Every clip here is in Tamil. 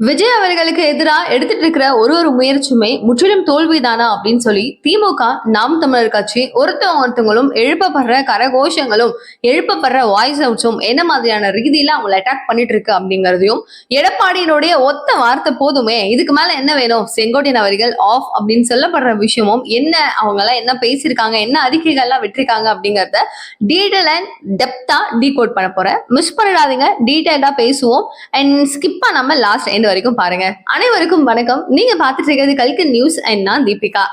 விஜய் அவர்களுக்கு எதிராக எடுத்துட்டு இருக்கிற ஒரு ஒரு முயற்சியுமே முற்றிலும் தோல்விதானா அப்படின்னு சொல்லி திமுக நாம் தமிழர் கட்சி ஒருத்தவங்க ஒருத்தவங்களும் எழுப்பப்படுற கரகோஷங்களும் எழுப்பப்படுற வாய்ஸ் அவுட்ஸும் என்ன மாதிரியான ரீதியில அவங்களை அட்டாக் பண்ணிட்டு இருக்கு அப்படிங்கிறதையும் எடப்பாடியினுடைய ஒத்த வார்த்தை போதுமே இதுக்கு மேல என்ன வேணும்? செங்கோட்டையன் அவர்கள் ஆஃப் அப்படின்னு சொல்லப்படுற விஷயமும் என்ன அவங்க எல்லாம் என்ன பேசியிருக்காங்க என்ன அறிக்கைகள்லாம் விட்டுருக்காங்க அப்படிங்கறத டீடைல் அண்ட் டெப்தா டீகோட் பண்ண போறேன். மிஸ் பண்ணிடாதீங்க டீடைல்டா பேசுவோம் அண்ட் ஸ்கிப் பண்ணாம லாஸ்ட் எண்ட் வரைக்கும் பாருங்க. அனைவருக்கும் வணக்கம். நீங்க பார்த்துட்டு இருக்கிறது கல்கன் நியூஸ் அண்ட் நான் தீபிகா.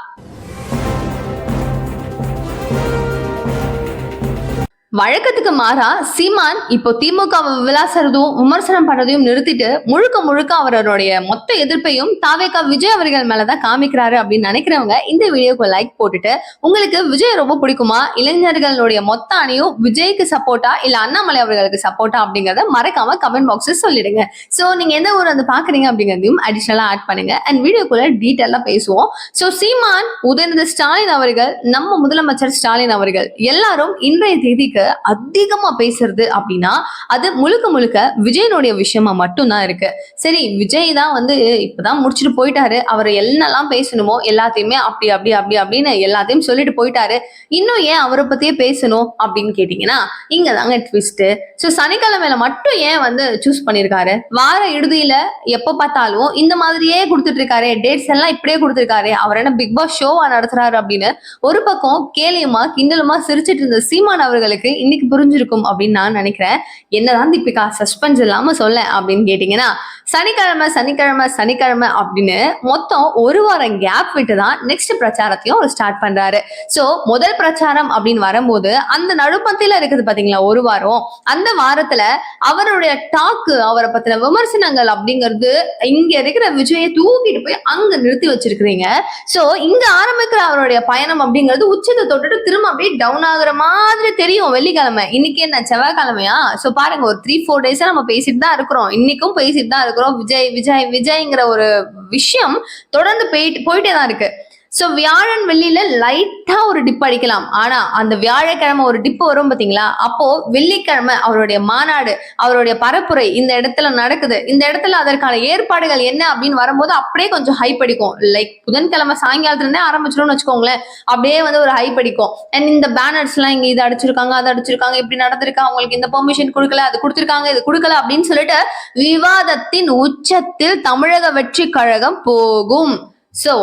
வழக்கத்துக்கு மாறா சீமான் இப்போ திமுக விளாசறதும் விமர்சனம் பண்ணதையும் நிறுத்திட்டு முழுக்க முழுக்க அவருடைய மொத்த எதிர்ப்பையும் தாவேகா விஜய் அவர்கள் மேலதான் காமிக்கிறாரு அப்படின்னு நினைக்கிறவங்க இந்த வீடியோக்கு லைக் போட்டுட்டு உங்களுக்கு விஜய் ரொம்ப பிடிக்குமா? இளைஞர்களுடைய மொத்த அணியும் விஜய்க்கு சப்போர்ட்டா இல்ல அண்ணாமலை அவர்களுக்கு சப்போர்ட்டா அப்படிங்கறத மறக்காம கமெண்ட் பாக்ஸஸ் சொல்லிடுங்க. சோ நீங்க எந்த ஊர் வந்து பாக்குறீங்க அப்படிங்கறதையும் அடிஷனலா ஆட் பண்ணுங்க. அண்ட் வீடியோக்குள்ள டீட்டெயிலா பேசுவோம். சோ சீமான் உதயநிதி ஸ்டாலின் அவர்கள் நம்ம முதலமைச்சர் ஸ்டாலின் அவர்கள் எல்லாரும் இன்றைய தேதிக்கு அதிகமா பேசுறது அப்படின்னா அது முழுக்க முழுக்க விஜயனுடைய விஷயமா மட்டும்தான் இருக்கு. சரி விஜய் தான் வந்து இப்பதான் முடிச்சுட்டு போயிட்டாரு. அவர் என்னெல்லாம் பேசணுமோ எல்லாத்தையுமே அப்படி அப்படி அப்படி அப்படின்னு எல்லாத்தையும் சொல்லிட்டு போயிட்டாரு. இன்னும் ஏன் அவரை பத்தியே பேசணும் அப்படின்னு கேட்டீங்கன்னா இங்க தாங்க ட்விஸ்ட் ஸோ சனிக்கிழமையில மட்டும் ஏன் வந்து சூஸ் பண்ணியிருக்காரு வார இறுதியில எப்போ பார்த்தாலும் இந்த மாதிரியே கொடுத்துட்டு இருக்காரு டேட்ஸ் எல்லாம் இப்படியே கொடுத்துருக்காரு அவர் என்ன பிக் பாஸ் ஷோவா நடத்துறாரு அப்படின்னு ஒரு பக்கம் கேலியுமா கிண்டலுமா சிரிச்சிட்டு இருந்த சீமான் அவர்களுக்கு இன்னைக்கு புரிஞ்சிருக்கும் அப்படின்னு நான் நினைக்கிறேன். என்னதான் தீபிகா சஸ்பென்ஸ் இல்லாம சொல்ல அப்படின்னு கேட்டீங்கன்னா சனிக்கிழமை சனிக்கிழமை சனிக்கிழமை அப்படின்னு மொத்தம் ஒரு வாரம் கேப் விட்டு தான் நெக்ஸ்ட் பிரச்சாரத்தையும் அவர் ஸ்டார்ட் பண்றாரு. ஸோ முதல் பிரச்சாரம் அப்படின்னு வரும்போது அந்த நடுப்பத்தில இருக்குது பாத்தீங்களா ஒரு வாரம். அந்த வாரத்துல அவருடைய டாக்கு அவரை பத்தின விமர்சனங்கள் அப்படிங்கிறது இங்க இருக்கிற விஜயை தூக்கிட்டு போய் அங்க நிறுத்தி வச்சிருக்கிறீங்க. ஸோ இங்க ஆரம்பிக்கிற அவருடைய பயணம் அப்படிங்கிறது உச்சத்தை தொட்டுட்டு திரும்ப அப்படியே டவுன் ஆகுற மாதிரி தெரியும் வெள்ளிக்கிழமை. இன்னைக்கு என்ன? செவ்வாய்க்கிழமையா? ஸோ பாருங்க ஒரு த்ரீ ஃபோர் டேஸா நம்ம பேசிட்டு தான் இருக்கிறோம். இன்னைக்கும் பேசிட்டு தான் இருக்கிறோம். விஜய் விஜய் விஜய்ங்கிற ஒரு விஷயம் தொடர்ந்து போயிட்டு போயிட்டே தான் இருக்கு. சோ வியாழன் வெள்ளியில லைட்டா ஒரு டிப் அடிக்கலாம். ஆனா அந்த வியாழக்கிழமை ஒரு டிப் வரும் பாத்தீங்களா? அப்போ வெள்ளிக்கிழமை அவருடைய மாநாடு அவருடைய பரப்புரை இந்த இடத்துல நடக்குது. இந்த இடத்துல அதற்கான ஏற்பாடுகள் என்ன அப்படின்னு வரும்போது அப்படியே கொஞ்சம் ஹைப் அடிக்கும். லைக் புதன்கிழமை சாயங்காலத்துல இருந்தே ஆரம்பிச்சிடும்னு வச்சுக்கோங்களேன். அப்படியே வந்து ஒரு ஹைப் அடிக்கும். அண்ட் இந்த பேனர்ஸ் எல்லாம் இங்க இது அடிச்சிருக்காங்க அதை அடிச்சிருக்காங்க இப்படி நடந்திருக்கா அவங்களுக்கு இந்த பெர்மிஷன் கொடுக்கல அது கொடுத்திருக்காங்க இது கொடுக்கல அப்படின்னு சொல்லிட்டு விவாதத்தின் உச்சத்தில் தமிழக வெற்றி கழகம் போகும். சோ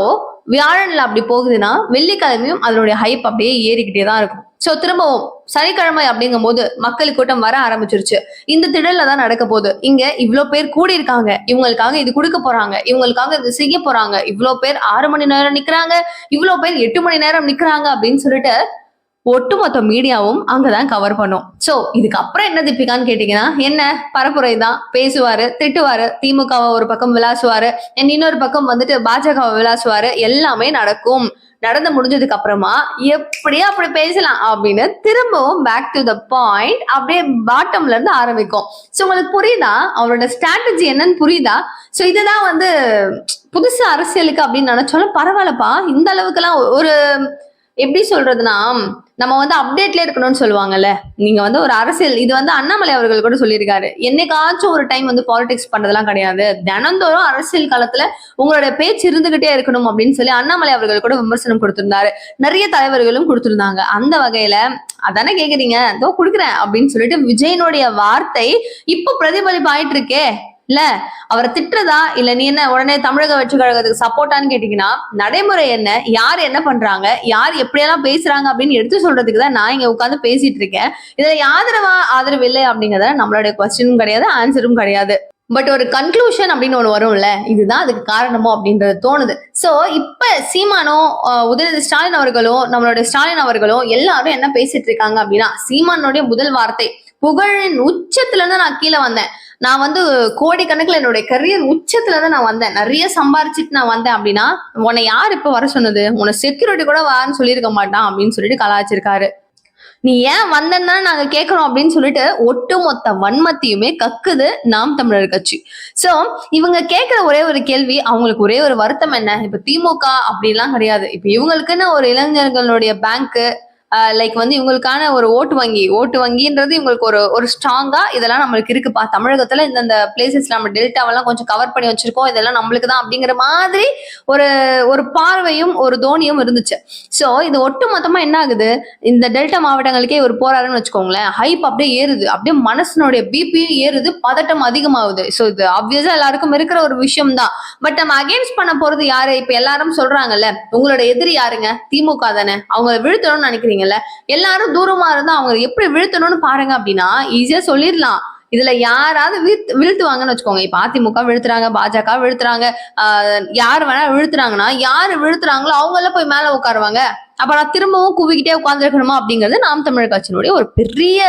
வியாழன்ல அப்படி போகுதுன்னா வெள்ளிக்கிழமையும் அதனுடைய ஹைப் அப்படியே ஏறிக்கிட்டே தான் இருக்கும். சோ திரும்பவும் சனிக்கிழமை அப்படிங்கும் போது மக்கள் கூட்டம் வர ஆரம்பிச்சிருச்சு. இந்த திடல்ல தான் நடக்க போகுது. இங்க இவ்ளோ பேர் கூடி இருக்காங்க இவங்களுக்காக இது கொடுக்க போறாங்க. இவங்களுக்காக இது செய்ய போறாங்க. இவ்வளோ பேர் ஆறு மணி நேரம் நிக்கிறாங்க. இவ்வளோ பேர் எட்டு மணி நேரம் நிக்கிறாங்க அப்படின்னு சொல்லிட்டு ஒட்டுமொத்த மீடியாவும் அங்கதான் கவர் பண்ணும். சோ இதுக்கப்புறம் என்ன தீபிகான்னு கேட்டீங்கன்னா என்ன? பரப்புரை தான் பேசுவாரு திட்டுவாரு. திமுகவை ஒரு பக்கம் விளாசுவாரு. இன்னொரு பக்கம் வந்துட்டு பாஜகவை விளாசுவாரு. எல்லாமே நடக்கும். நடந்து முடிஞ்சதுக்கு அப்புறமா எப்படியோ அப்படி பேசலாம் அப்படின்னு திரும்பவும் பேக் டு த பாயிண்ட் அப்படியே பாட்டம்ல இருந்து ஆரம்பிக்கும். சோ உங்களுக்கு புரியுதா? அவரோட ஸ்ட்ராட்டஜி என்னன்னு புரியுதா? சோ இதுதான் வந்து புதுசு அரசியலுக்கு அப்படின்னு நினைச்சாலும் பரவாயில்லப்பா. இந்த அளவுக்குலாம் ஒரு எப்படி சொல்றதுன்னா நம்ம வந்து அப்டேட்ல இருக்கணும்னு சொல்லுவாங்கல்ல. நீங்க வந்து ஒரு அரசியல் இது வந்து அண்ணாமலை அவர்கள் கூட சொல்லியிருக்காரு. என்னைக்காச்சும் ஒரு டைம் வந்து பாலிடிக்ஸ் பண்றதெல்லாம் கிடையாது. தினந்தோறும் அரசியல் காலத்துல உங்களோட பேச்சு இருந்துகிட்டே இருக்கணும் அப்படின்னு சொல்லி அண்ணாமலை அவர்கள் கூட விமர்சனம் கொடுத்திருந்தாரு. நிறைய தலைவர்களும் கொடுத்திருந்தாங்க. அந்த வகையில அதானே கேக்குறீங்க? இதோ கொடுக்குறேன் அப்படின்னு சொல்லிட்டு விஜயனுடைய வார்த்தை இப்போ பிரதிபலிப்பு ஆயிட்டு இருக்கே. இல்ல அவரை திட்டுறதா? இல்ல நீ என்ன உடனே தமிழக வெற்றி கழகத்துக்கு சப்போர்ட்டான்னு கேட்டீங்கன்னா நடைமுறை என்ன? யார் என்ன பண்றாங்க? யார் எப்படியெல்லாம் பேசுறாங்க அப்படின்னு எடுத்து சொல்றதுக்கு தான் நான் இங்க உட்காந்து பேசிட்டு இருக்கேன். இதுல ஆதரவா ஆதரவு இல்லை அப்படிங்கறத நம்மளுடைய கொஸ்டினும் கிடையாது ஆன்சரும் கிடையாது. பட் ஒரு கன்க்ளூஷன் அப்படின்னு ஒண்ணு வரும்ல இதுதான் அதுக்கு காரணமோ அப்படின்றது தோணுது. சோ இப்ப சீமானோ உதயநிதி ஸ்டாலின் அவர்களும் நம்மளுடைய ஸ்டாலின் அவர்களும் எல்லாரும் என்ன பேசிட்டு இருக்காங்க அப்படின்னா சீமானுடைய முதல் வார்த்தை புகழின் உச்சத்துல இருந்து நான் கீழே வந்தேன். நான் வந்து கோடிக்கணக்கில் என்னுடைய கரியர் உச்சத்துல தான் நான் வந்தேன். நிறைய சம்பாரிச்சிட்டு நான் வந்தேன் அப்படின்னா உன்னை யார் இப்ப வர சொன்னது? உன்னை செக்யூரிட்டி கூட வான்னு சொல்லியிருக்க மாட்டான் அப்படின்னு சொல்லிட்டு கலாச்சிருக்காரு நீ ஏன் வந்தன்னா நாங்க கேட்கறோம் அப்படின்னு சொல்லிட்டு ஒட்டுமொத்த வன்மத்தையுமே கக்குது நாம் தமிழர் கட்சி. சோ இவங்க கேட்கிற ஒரே ஒரு கேள்வி அவங்களுக்கு ஒரே ஒரு வருத்தம் என்ன? இப்ப திமுக அப்படிலாம் கிடையாது. இப்ப இவங்களுக்குன்னு ஒரு இளைஞர்களுடைய பேங்க் லைக் வந்து இவங்களுக்கான ஒரு ஓட்டு வங்கி ஓட்டு வங்கின்றது இவங்களுக்கு ஒரு ஒரு ஸ்ட்ராங்கா இதெல்லாம் நம்மளுக்கு இருக்குப்பா தமிழகத்துல இந்தந்த பிளேசஸ் நம்ம டெல்டாவெல்லாம் கொஞ்சம் கவர் பண்ணி வச்சிருக்கோம். இதெல்லாம் நம்மளுக்கு தான் அப்படிங்கிற மாதிரி ஒரு ஒரு பார்வையும் ஒரு தோனியும் இருந்துச்சு. சோ இது ஒட்டு மொத்தமா என்ன ஆகுது? இந்த டெல்டா மாவட்டங்களுக்கே ஒரு போறாருன்னு வச்சுக்கோங்களேன். ஹைப் அப்படியே ஏறுது. அப்படியே மனசனுடைய பிபியும் ஏறுது. பதட்டம் அதிகமாகுது. சோ இது ஆப்வியஸா எல்லாருக்கும் இருக்கிற ஒரு விஷயம் தான். பட் நம்ம அகேன்ஸ்ட் பண்ண போறது யாரு? இப்ப எல்லாரும் சொல்றாங்கல்ல உங்களோட எதிரி யாருங்க? திமுக தானே. அவங்க நினைக்கிறீங்க நினைக்கிறீங்கல்ல எல்லாரும் தூரமா இருந்தா அவங்க எப்படி வீழ்த்தணும்னு பாருங்க அப்படின்னா ஈஸியா சொல்லிடலாம். இதுல யாராவது விழுத்துவாங்கன்னு வீழ்த்துவாங்கன்னு வச்சுக்கோங்க. இப்ப அதிமுக விழுத்துறாங்க பாஜக விழுத்துறாங்க ஆஹ் யார் வேணா விழுத்துறாங்கன்னா யாரு விழுத்துறாங்களோ அவங்கள போய் மேல உட்காருவாங்க. அப்புறம் திரும்பவும் குவிக்கிட்டே உட்காந்துருக்கணுமா அப்படிங்கிறது நாம் தமிழர் கட்சியினுடைய ஒரு பெரிய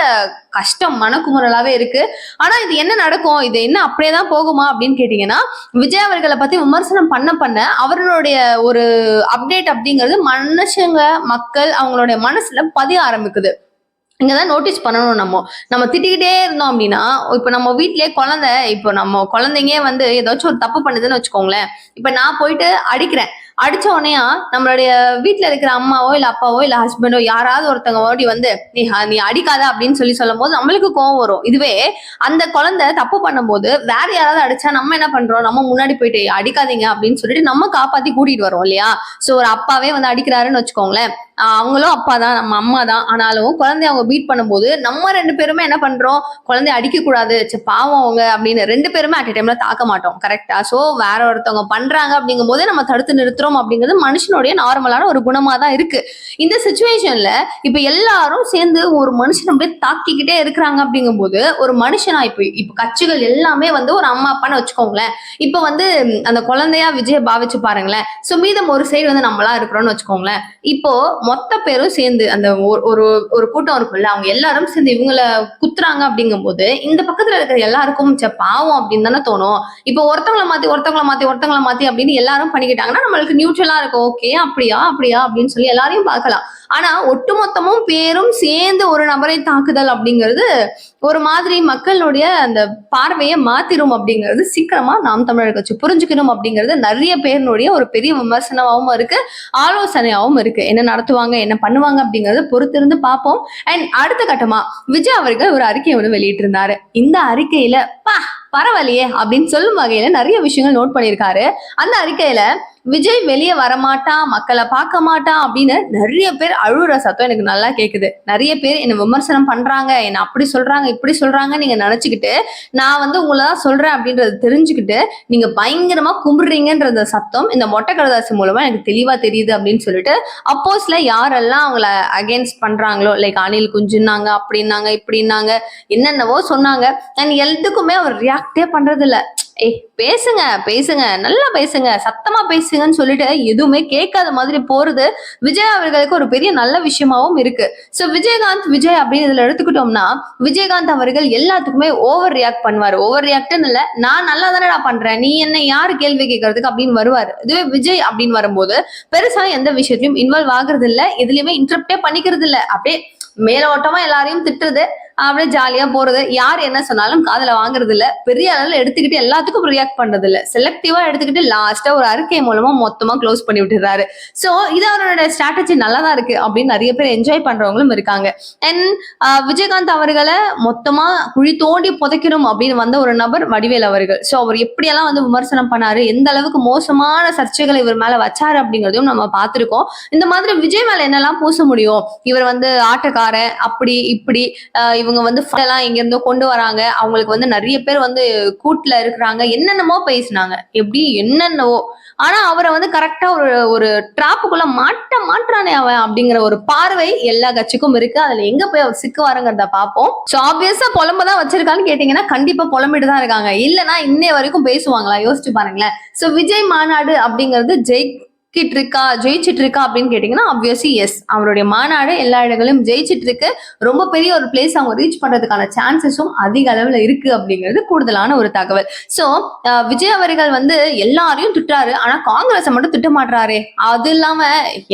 கஷ்டம் மனக்குமுறலாவே இருக்கு. ஆனா இது என்ன நடக்கும்? இது என்ன அப்படியே தான் போகுமா அப்படின்னு கேட்டீங்கன்னா விஜய் அவர்களை பத்தி விமர்சனம் பண்ண பண்ண அவர்களுடைய ஒரு அப்டேட் அப்படிங்கிறது மனுஷங்க மக்கள் அவங்களுடைய மனசுல பதிய ஆரம்பிக்குது. இங்கதான் நோட்டீஸ் பண்ணணும் நம்ம. நம்ம திட்டிக்கிட்டே இருந்தோம் அப்படின்னா இப்ப நம்ம வீட்டிலேயே குழந்தை இப்போ நம்ம குழந்தைங்க வந்து ஏதாச்சும் ஒரு தப்பு பண்ணுதுன்னு வச்சுக்கோங்களேன். இப்ப நான் போயிட்டு அடிக்கிறேன். அடிச்ச உடனே நம்மளுடைய வீட்டுல இருக்கிற அம்மாவோ இல்ல அப்பாவோ இல்ல ஹஸ்பண்டோ யாராவது ஒருத்தங்க ஓடி வந்து நீ நீ அடிக்காத அப்படின்னு சொல்லி சொல்லும் போது நம்மளுக்கு கோவம் வரும். இதுவே அந்த குழந்தை தப்பு பண்ணும்போது வேற யாராவது அடிச்சா நம்ம என்ன பண்றோம்? நம்ம முன்னாடி போயிட்டு அடிக்காதீங்க அப்படின்னு சொல்லிட்டு நம்ம காப்பாத்தி கூட்டிட்டு வரோம் இல்லையா? சோ ஒரு அப்பாவே வந்து அடிக்கிறாருன்னு வச்சுக்கோங்களேன். அவங்களும் அப்பா தான் நம்ம அம்மா தான். ஆனாலும் குழந்தைய அவங்க பீட் பண்ணும்போது நம்ம ரெண்டு பேருமே என்ன பண்றோம்? குழந்தைய அடிக்க கூடாது பாவம் அவங்க அப்படின்னு ரெண்டு பேருமே அட் டைம்ல தாக்க மாட்டோம் கரெக்டா சோ வேற ஒருத்தவங்க பண்றாங்க அப்படிங்கும் போது நம்ம தடுத்து நிறுத்துறோம். அப்படிங்கிறது மனுஷனுடைய நார்மலான ஒரு குணமா தான் இருக்கு. இந்த சுச்சுவேஷன்ல இப்ப எல்லாரும் சேர்ந்து ஒரு மனுஷன் அப்படியே தாக்கிக்கிட்டே இருக்கிறாங்க அப்படிங்கும் போது ஒரு மனுஷனா இப்ப இப்ப கட்சிகள் எல்லாமே வந்து ஒரு அம்மா அப்பான்னு வச்சுக்கோங்களேன். இப்ப வந்து அந்த குழந்தையா விஜய பாவிச்சு பாருங்களேன். சோ மீதம் ஒரு சைடு வந்து நம்மளா இருக்கிறோம்னு வச்சுக்கோங்களேன். இப்போ மொத்த பேரும் சேர்ந்து அந்த ஒரு- ஒரு கூட்டம் இருக்கும்ல அவங்க எல்லாரும் சேர்ந்து இவங்கள குத்துறாங்க அப்படிங்கும்போது இந்த பக்கத்துல இருக்கிற எல்லாருக்கும் பாவம் அப்படின்னு தானே தோணும். இப்போ ஒருத்தவங்கள மாத்தி ஒருத்தவங்கள மாத்தி ஒருத்தவங்களை மாத்தி அப்படின்னு எல்லாரும் பண்ணிக்கிட்டாங்கன்னா நம்மளுக்கு நியூட்ரலா இருக்கும். ஓகே அப்படியா? அப்படியா? அப்படின்னு சொல்லி எல்லாரையும் பார்க்கலாம். ஆனா ஒட்டுமொத்தமும் பேரும் சேர்ந்து ஒரு நபரை தாக்குதல் அப்படிங்கிறது ஒரு மாதிரி மக்களுடைய அந்த பார்வையை மாத்திரும் அப்படிங்கிறது சீக்கிரமா நாம் தமிழர் கட்சி புரிஞ்சுக்கணும் அப்படிங்கிறது நிறைய பேருனுடைய ஒரு பெரிய விமர்சனமாகவும் இருக்கு ஆலோசனையாகவும் இருக்கு. என்ன நடத்துவாங்க என்ன பண்ணுவாங்க அப்படிங்கறத பொறுத்திருந்து பார்ப்போம். அண்ட் அடுத்த கட்டமா விஜய் அவர்கள் ஒரு அறிக்கையை வந்து வெளியிட்டிருந்தாரு. இந்த அறிக்கையில பா பரவாயில்லையே அப்படின்னு சொல்லும் வகையில நிறைய விஷயங்கள் நோட் பண்ணியிருக்காரு. அந்த அறிக்கையில விஜய் வெளியே வரமாட்டான் மக்களை பார்க்க மாட்டான் அப்படின்னு நிறைய பேர் அழுகுற சத்தம் எனக்கு நல்லா கேக்குது. நிறைய பேர் என்ன விமர்சனம் பண்றாங்க என்ன அப்படி சொல்றாங்க இப்படி சொல்றாங்க நீங்க நினைச்சுக்கிட்டு நான் வந்து உங்களை தான் சொல்றேன் அப்படின்றத தெரிஞ்சுக்கிட்டு நீங்க பயங்கரமா கும்பிடுறீங்கன்ற சத்தம் இந்த மொட்டை கடதாசி மூலமா எனக்கு தெளிவா தெரியுது அப்படின்னு சொல்லிட்டு அப்போஸ்ல யாரெல்லாம் அவங்கள அகேன்ஸ்ட் பண்றாங்களோ லைக் அணில் குஞ்சுனாங்க அப்படின்னாங்க இப்படின்னாங்க என்னென்னவோ சொன்னாங்க. அண்ட் எல்லாத்துக்குமே அவர் ரியாக்டே பண்றது இல்லை ஏய் பேசுங்க பேசுங்க நல்லா பேசுங்க சத்தமா பேசுங்கன்னு சொல்லிட்டு எதுவுமே கேட்காத மாதிரி போறது விஜய் அவர்களுக்கு ஒரு பெரிய நல்ல விஷயமாவும் இருக்கு. சோ விஜயகாந்த் விஜய் அப்படின்னு இதுல எடுத்துக்கிட்டோம்னா விஜயகாந்த் அவர்கள் எல்லாத்துக்குமே ஓவர் ரியாக்ட் பண்ணுவாரு. ஓவர் ரியாக்ட்னு இல்ல நான் நல்லா தானடா பண்றேன் நீ என்ன யாரு கேள்வி கேட்கறதுக்கு அப்படின்னு வருவாரு. இதுவே விஜய் அப்படின்னு வரும்போது பெருசா எந்த விஷயத்தையும் இன்வால்வ் ஆகுறது இல்ல இதுலயுமே இன்டர்ப்டே பண்ணிக்கிறது இல்ல அப்படியே மேலோட்டமா எல்லாரையும் திட்டுறது அப்படியே ஜாலியா போறது. யார் என்ன சொன்னாலும் காதல வாங்குறது இல்ல. பெரிய அளவுல எடுத்துக்கிட்டு எல்லாத்துக்கும் ரியாக்ட் பண்றது இல்ல. செலக்டிவா எடுத்துக்கிட்டு லாஸ்டா ஒரு அறிக்கை மூலமா மொத்தமா க்ளோஸ் பண்ணி விட்டுறாரு. சோ இது அவரோட ஸ்ட்ராட்டஜி நல்லா தான் இருக்கு அப்படின்னு நிறைய பேர் என்ஜாய் பண்றவங்களும் இருக்காங்க. அண்ட் விஜயகாந்த் அவர்களை மொத்தமா குழி தோண்டி புதைக்கணும் அப்படின்னு வந்த ஒரு நபர் வடிவேல் அவர்கள். சோ அவர் எப்படியெல்லாம் வந்து விமர்சனம் பண்ணாரு எந்த அளவுக்கு மோசமான சர்ச்சைகளை இவர் மேல வச்சாரு அப்படிங்கறதையும் நம்ம பார்த்திருக்கோம். இந்த மாதிரி விஜய் மேல என்னெல்லாம் பூச முடியும்? இவர் வந்து ஆட்டக்காரன் அப்படி இப்படி இவங்க வந்து எல்லாம் எங்க இருந்தோ கொண்டு வராங்க. அவங்களுக்கு வந்து நிறைய பேர் வந்து கூட்டுல இருக்கிறாங்க. என்னென்னமோ பேசினாங்க. எப்படி? என்னென்னவோ. ஆனா அவரை வந்து கரெக்டா ஒரு ஒரு டிராப்புக்குள்ள மாட்ட மாட்டானே அவன் அப்படிங்கிற ஒரு பார்வை எல்லா கட்சிக்கும் இருக்கு. அதுல எங்க போய் அவர் சிக்குவாருங்கிறத பார்ப்போம். சோ ஆப்வியஸா புலம்பதான் வச்சிருக்கான்னு கேட்டீங்கன்னா கண்டிப்பா புலம்பிட்டு தான் இருக்காங்க. இல்லைன்னா இன்னை வரைக்கும் பேசுவாங்களா? யோசிச்சு பாருங்களேன். சோ விஜய் மாநாடு அப்படிங்கிறது ஜெய் ஜெயிக்கிட்டு இருக்கா ஜெயிச்சிட்டு இருக்கா அப்படின்னு கேட்டீங்கன்னா ஆப்வியஸ்லி எஸ் அவருடைய மாநாடு எல்லா இடங்களிலும் ஜெயிச்சிட்டு இருக்கு ரொம்ப பெரிய ஒரு பிளேஸ் அவங்க ரீச் பண்றதுக்கான சான்சஸும் அதிக அளவுல இருக்கு அப்படிங்கிறது கூடுதலான ஒரு தகவல். சோ விஜய் அவர்கள் வந்து எல்லாரையும் திட்டுறாரு. ஆனா காங்கிரஸை மட்டும் திட்ட மாட்டாரே அது இல்லாம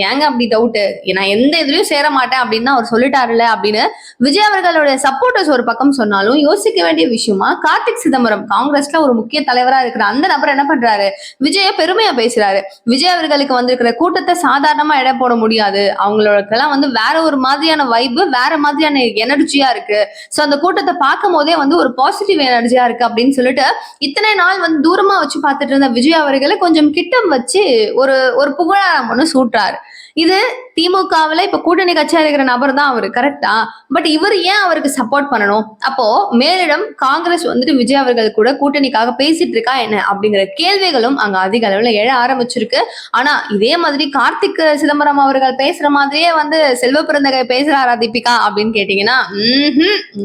ஏங்க அப்படி டவுட் நான் எந்த இதுலயும் சேர மாட்டேன் அப்படின்னு அவர் சொல்லிட்டாருல அப்படின்னு விஜய் அவர்களுடைய சப்போர்ட்டர்ஸ் ஒரு பக்கம் சொன்னாலும் யோசிக்க வேண்டிய விஷயமா கார்த்திக் சிதம்பரம் காங்கிரஸ்ல ஒரு முக்கிய தலைவரா இருக்கிற அந்த நபர் என்ன பண்றாரு? விஜய பெருமையா பேசுறாரு. விஜய் அவர்கள் அவர்களுக்கு வந்திருக்கிற கூட்டத்தை சாதாரணமா எடை போட முடியாது. அவங்களுக்கெல்லாம் வந்து வேற ஒரு மாதிரியான வைப்பு வேற மாதிரியான எனர்ஜியா இருக்கு. சோ அந்த கூட்டத்தை பார்க்கும் போதே வந்து ஒரு பாசிட்டிவ் எனர்ஜியா இருக்கு அப்படின்னு சொல்லிட்டு இத்தனை நாள் வந்து தூரமா வச்சு பார்த்துட்டு இருந்த விஜய் அவர்களை கொஞ்சம் கிட்டம் வச்சு ஒரு ஒரு புகழாரம் ஒன்று சூட்டுறாரு. இது திமுகவுல இப்ப கூட்டணி கட்சியா இருக்கிற நபர் தான் அவரு கரெக்டா பட் இவர் ஏன் அவருக்கு சப்போர்ட் பண்ணணும்? அப்போ மேலிடம் காங்கிரஸ் வந்துட்டு விஜய் அவர்கள் கூட கூட்டணிக்காக பேசிட்டு இருக்கா என்ன? அப்படிங்கிற கேள்விகளும் அங்க அதிக அளவுல எழ ஆரம்பிச்சிருக்கு. ஆனா இதே மாதிரி கார்த்திக் சிதம்பரம் அவர்கள் பேசுற மாதிரியே வந்து செல்வ பிறந்தகை பேசுறாரா தீபிகா அப்படின்னு கேட்டீங்கன்னா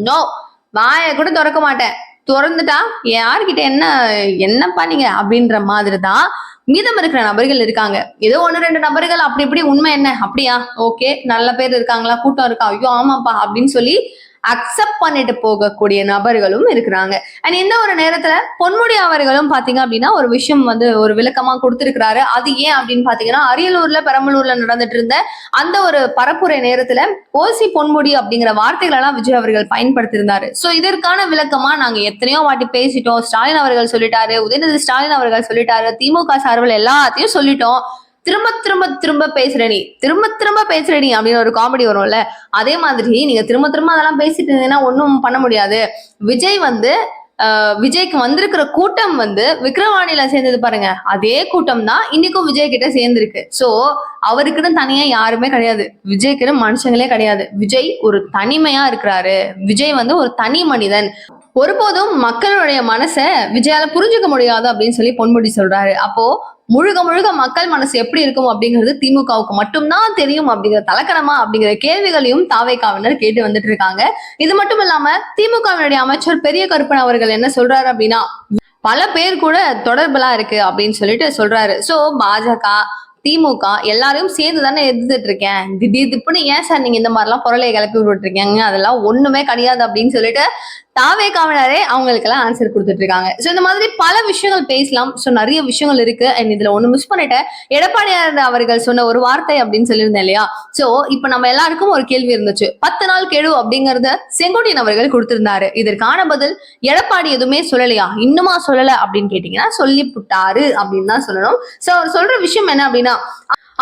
நோ வாயை கூட திறக்க மாட்டேன். திறந்துட்டா யார்கிட்ட என்ன என்னப்பா நீங்க? அப்படின்ற மாதிரி தான் மீதம் இருக்கிற நபர்கள் இருக்காங்க. ஏதோ ஒன்று ரெண்டு நபர்கள் அப்படி இப்படி உண்மை என்ன? அப்படியா? ஓகே நல்ல பேர் இருக்காங்களா? கூட்டம் இருக்கா? ஐயோ ஆமாப்பா அப்படின்னு சொல்லி அக்செப்ட் பண்ணிட்டு போகக்கூடிய நபர்களும் இருக்கிறாங்க. அண்ட் இந்த ஒரு நேரத்துல பொன்முடி அவர்களும் பாத்தீங்க அப்படின்னா ஒரு விஷயம் வந்து ஒரு விளக்கமா கொடுத்திருக்கிறாரு. அது ஏன் அப்படின்னு பாத்தீங்கன்னா அரியலூர்ல பெரம்பலூர்ல நடந்துட்டு இருந்த அந்த ஒரு பரப்புரை நேரத்துல ஓசி பொன்முடி அப்படிங்கிற வார்த்தைகளெல்லாம் விஜய் அவர்கள் பயன்படுத்தியிருந்தாரு. சோ இதற்கான விளக்கமா நாங்க எத்தனையோ வாட்டி பேசிட்டோம். ஸ்டாலின் அவர்கள் சொல்லிட்டாரு உதயநிதி ஸ்டாலின் அவர்கள் சொல்லிட்டாரு திமுக சார்பில் எல்லாத்தையும் சொல்லிட்டோம். திரும்ப திரும்ப திரும்ப பேசுற நீ. திரும்ப திரும்ப பேசுற நீ அப்படின்னு ஒரு காமெடி வரும்ல அதே மாதிரி நீங்க திரும்ப திரும்ப அதெல்லாம் பேசிட்டு இருந்தீங்கன்னா ஒன்றும் பண்ண முடியாது. விஜய் வந்து ஆஹ், விஜய்க்கு வந்திருக்கிற கூட்டம் வந்து விக்ரவாணியில சேர்ந்தது பாருங்க. அதே கூட்டம் தான் இன்னைக்கும் விஜய் கிட்ட சேர்ந்திருக்கு. சோ அவருக்குன்னு தனியா யாருமே கிடையாது. விஜய்க்குன்னு மனுஷங்களே கிடையாது. விஜய் ஒரு தனிமையா இருக்கிறாரு. விஜய் வந்து ஒரு தனி மனிதன். ஒருபோதும் மக்களுடைய மனசை விஜயால புரிஞ்சுக்க முடியாது அப்படின்னு சொல்லி பொன்முடி சொல்றாரு. அப்போ முழுக முழுக மக்கள் மனசு எப்படி இருக்கும் அப்படிங்கிறது திமுகவுக்கு மட்டும்தான் தெரியும் அப்படிங்கிற தலக்கணமா அப்படிங்கிற கேள்விகளையும் தாவைக்காவினர் கேட்டு வந்துட்டு இருக்காங்க. இது மட்டும் இல்லாம திமுகவினுடைய அமைச்சர் பெரிய கருப்பன் அவர்கள் என்ன சொல்றாரு அப்படின்னா பல பேர் கூட தொடர்புலாம் இருக்கு அப்படின்னு சொல்லிட்டு சொல்றாரு. சோ பாஜக திமுக எல்லாரையும் சேர்ந்து தானே எதிர்த்துட்டு இருக்கேன். திடீர் திப்புன்னு ஏன் சார் நீங்க இந்த மாதிரிலாம் பொருளை கிளப்பி விட்டுருக்கீங்க இருக்கீங்க? அதெல்லாம் ஒண்ணுமே கிடையாது அப்படின்னு சொல்லிட்டு தாவே காவலரே அவங்களுக்கெல்லாம் ஆன்சர் கொடுத்துட்டு இருக்காங்க ஸோ இந்த மாதிரி பல விஷயங்கள் பேசலாம். ஸோ நிறைய விஷயங்கள் இருக்கு. அண்ட் இதுல ஒன்று மிஸ் பண்ணிட்டேன் எடப்பாடியார் அவர்கள் சொன்ன ஒரு வார்த்தை அப்படின்னு சொல்லியிருந்தேன் இல்லையா? ஸோ இப்போ நம்ம எல்லாருக்கும் ஒரு கேள்வி இருந்துச்சு. பத்து நாள் கெழு அப்படிங்கறத செங்கோட்டையன் அவர்கள் கொடுத்திருந்தாரு. இதற்கான பதில் எடப்பாடி எதுவுமே சொல்லலையா? இன்னுமா சொல்லல அப்படின்னு கேட்டீங்கன்னா சொல்லி புட்டாரு அப்படின்னு தான் சொல்லணும். ஸோ அவர் சொல்ற விஷயம் என்ன அப்படின்னா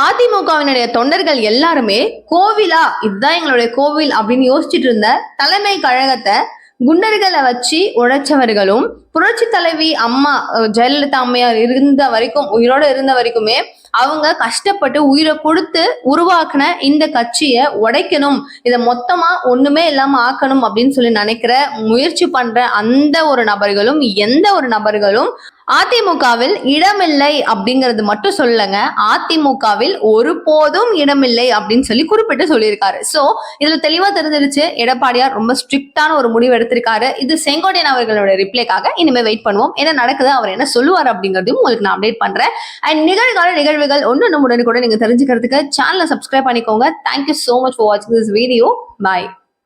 அதிமுகவினுடைய தொண்டர்கள் எல்லாருமே கோவிலா இதுதான் எங்களுடைய கோவில் அப்படின்னு யோசிச்சுட்டு இருந்த தலைமை கழகத்தை குண்டர்களை வச்சு உழைச்சவர்களும் புரட்சி தலைவி அம்மா ஜெயலலிதா அம்மையார் இருந்த வரைக்கும் உயிரோட இருந்த வரைக்குமே அவங்க கஷ்டப்பட்டு உயிரை கொடுத்து உருவாக்குன இந்த கட்சியை உடைக்கணும். இதை மொத்தமா ஒண்ணுமே இல்லாம ஆக்கணும் அப்படின்னு சொல்லி நினைக்கிற முயற்சி பண்ற அந்த ஒரு நபர்களும் எந்த ஒரு நபர்களும் அதிமுகவில் இடமில்லை அப்படிங்கிறது மட்டும் சொல்லுங்க அதிமுகவில் ஒருபோதும் இடமில்லை அப்படின்னு சொல்லி குறிப்பிட்டு சொல்லியிருக்காரு. சோ இதுல தெளிவா தெரிஞ்சிருச்சு. எடப்பாடியார் ரொம்ப ஸ்ட்ரிக்டான ஒரு முடிவு எடுத்திருக்காரு. இது செங்கோட்டையன் அவர்களோட ரிப்ளைக்காக இனிமே வெயிட் பண்ணுவோம். என்ன நடக்குது அவர் என்ன சொல்லுவார் அப்படிங்கறதையும் உங்களுக்கு நான் அப்டேட் பண்றேன். அண்ட் நிகழ்கால நிகழ்வுகள் ஒன்று உடனே கூட நீங்க தெரிஞ்சுக்கிறதுக்கு சேனலை சப்ஸ்கிரைப் பண்ணிக்கோங்க. Thank you so much for வாட்சிங் திஸ் வீடியோ பாய்